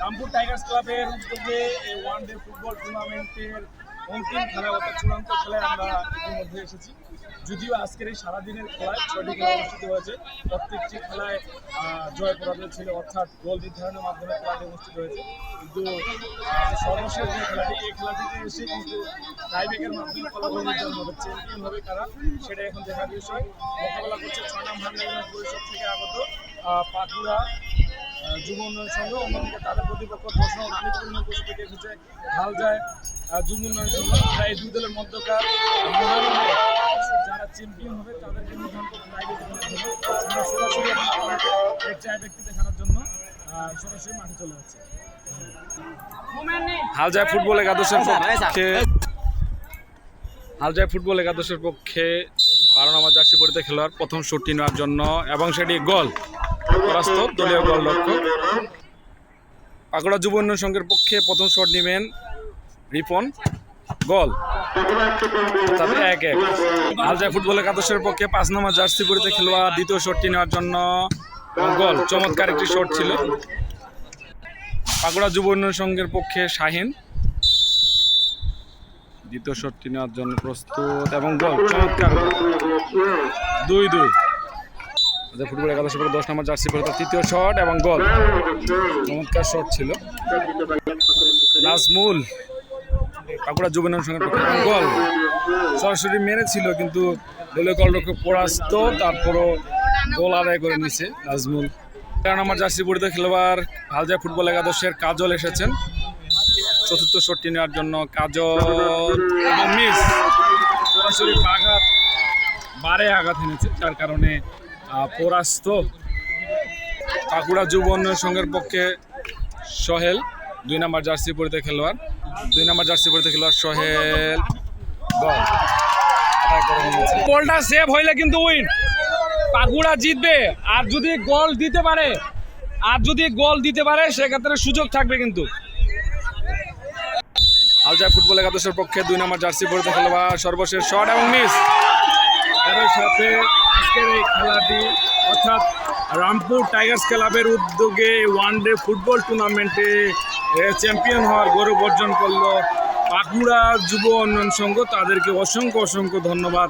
Rampur Tigers ক্লাবের উদ্যোগে এই ওয়ান ডে ফুটবল টুর্নামেন্টের অন্তিম খেলা অর্থাৎ চূড়ান্ত খেলায় আমরা ইতিমধ্যে এসেছি। যদিও আজকের এই সারাদিনের খেলায় ছয়টি খেলা অনুষ্ঠিত হয়েছে। প্রত্যেকটি খেলায় জয় পরাজয় ছিল অর্থাৎ গোল নির্ধারণের মাধ্যমে খেলাটি অনুষ্ঠিত হয়েছে। কিন্তু সর্বশেষ যে খেলাটি এই খেলাটিতে এসে কিন্তু টাইব্রেকের মাধ্যমে ফলাফল নির্ধারণ হবে। চ্যাম্পিয়ন হবে কারা সেটা এখন দেখার বিষয়। মোকাবেলা করছে ছয় নির্মাণ পরিষদ থেকে আগত আহ, যুব উন্নয়ন সংঘ তাদের প্রতিপক্ষ দশ নং রানীপুর উন্নয়ন পরিষদ থেকে এসেছে যায়। যুব উন্নয়ন সংঘ আমরা এই দুই দলের মধ্যকার যারা চ্যাম্পিয়ন হবে, তাদেরকে সরাসরি ব্যক্তি দেখানোর জন্য সরাসরি মাঠে চলে যাচ্ছে। হালজায় ফুটবল একাদশের পক্ষে। হালজায় ফুটবল একাদশের পক্ষে বারো নম্বর জার্সি পরিতে খেলোয়াড় প্রথম শটটি নেওয়ার জন্য, এবং সেটি গোল। পরাস্ত, দলীয় গোল লক্ষ্য। পাকুড়া যুব উন্নয়ন সংঘের পক্ষে প্রথম শট নেবেন রিপন গোল তবে এক এক। হালজায় ফুটবল একাদশের পক্ষে পাঁচ নম্বর জার্সি পরিতে খেলোয়াড় দ্বিতীয় শটটি নেওয়ার জন্য গোল চমৎকার একটি শট ছিল। পাকুড়া যুব উন্নয়ন সংঘের পক্ষে শাহিন। দ্বিতীয় শটটি নেওয়ার জন্য প্রস্তুত এবং গোল চমৎকার। দুই দুই। ফুটবল একাদশ পরে দশ নম্বর জার্সি পরে তার তৃতীয় শট এবং গোল। চমৎকার শট ছিল। নাজমুল পাকুড়া যুব উন্নয়ন সংঘের পক্ষে এবং গোল। সরাসরি মেরেছিল, কিন্তু দলীয় গোলরক্ষক পরাস্ত, তারপরও গোল আদায় করে নিছে নাজমুল। তেরো নম্বর জার্সি পরিতে খেলোয়াড় হালজা ফুটবল একাদশের কাজল এসেছেন। চতুর্থ শটটি নেওয়ার জন্য কাজল মিস। সরাসরি আঘাত বারে আঘাত এনেছে, যার কারণে পরাস্ত পাকুড়া যুব উন্নয়ন সংঘের পক্ষে সোহেল, দুই নম্বর জার্সি পরিতে খেলোয়াড়। দুই নম্বর জার্সি পরিতে খেলোয়াড় সোহেল। বলটা সেভ হইলে কিন্তু উইন পাকুড়া জিতবে। আর যদি গোল দিতে পারে, আর যদি গোল দিতে পারে, সেক্ষেত্রে সুযোগ থাকবে কিন্তু। আলজা ফুটবল একাদশের পক্ষে দুই নম্বর জার্সি পরিতে খেলোয়াড় সর্বশেষ শট এবং মিস এর সাথে আজকের এই খেলাটি, অর্থাৎ রামপুর টাইগার্স ক্লাবের উদ্যোগে ওয়ান ডে ফুটবল টুর্নামেন্টে চ্যাম্পিয়ন হওয়ার গৌরব অর্জন করল। বাঁকুড়া যুব উন্নয়ন সংঘ, তাদেরকে অসংখ্য অসংখ্য ধন্যবাদ।